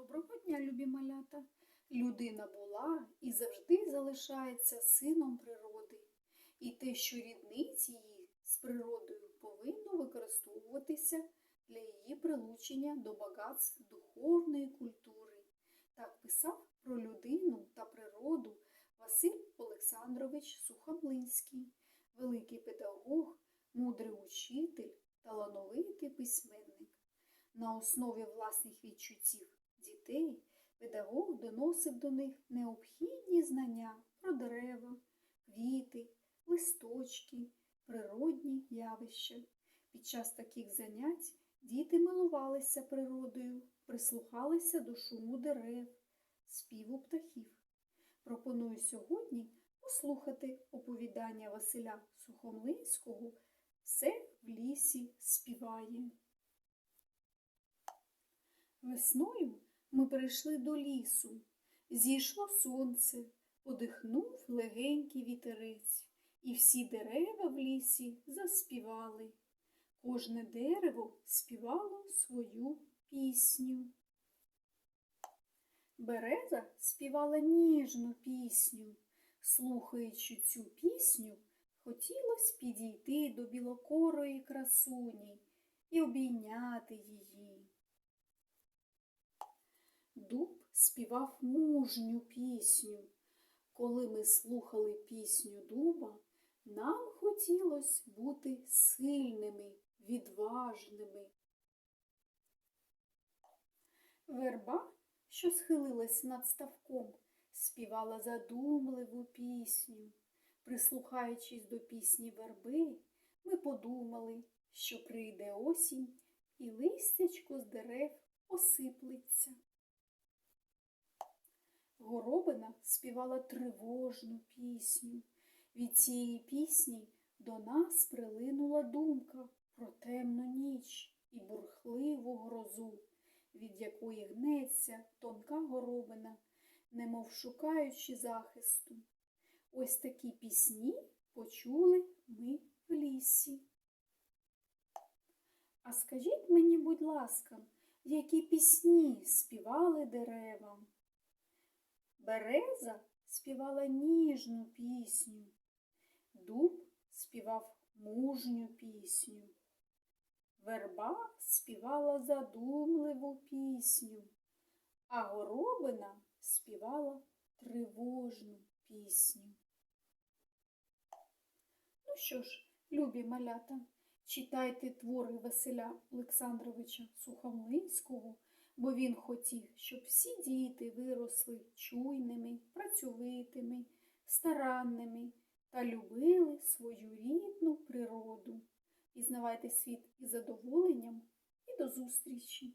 Доброго дня, любі малята! Людина була і завжди залишається сином природи. І те, що ріднить її з природою, повинно використовуватися для її прилучення до багатств духовної культури. Так писав про людину та природу Василь Олександрович Сухомлинський, великий педагог, мудрий учитель, талановитий письменник. На основі власних відчуттів дітей педагог доносив до них необхідні знання про дерева, квіти, листочки, природні явища. Під час таких занять діти милувалися природою, прислухалися до шуму дерев, співу птахів. Пропоную сьогодні послухати оповідання Василя Сухомлинського Все в лісі співає. Весною ми прийшли до лісу. Зійшло сонце, подихнув легенький вітерець, і всі дерева в лісі заспівали. Кожне дерево співало свою пісню. Береза співала ніжну пісню. Слухаючи цю пісню, хотілося підійти до білокорої красуні і обійняти її. Дуб співав мужню пісню. Коли ми слухали пісню дуба, нам хотілося бути сильними, відважними. Верба, що схилилась над ставком, співала задумливу пісню. Прислухаючись до пісні верби, ми подумали, що прийде осінь і листячко з дерев осиплеться. Горобина співала тривожну пісню. Від цієї пісні до нас прилинула думка про темну ніч і бурхливу грозу, від якої гнеться тонка горобина, немов шукаючи захисту. Ось такі пісні почули ми в лісі. А скажіть мені, будь ласка, які пісні співали деревам? Береза співала ніжну пісню, дуб співав мужню пісню, верба співала задумливу пісню, а горобина співала тривожну пісню. Ну що ж, любі малята, читайте твори Василя Олександровича Сухомлинського бо він хотів, щоб всі діти виросли чуйними, працьовитими, старанними та любили свою рідну природу. Пізнавайте світ із задоволенням і до зустрічі!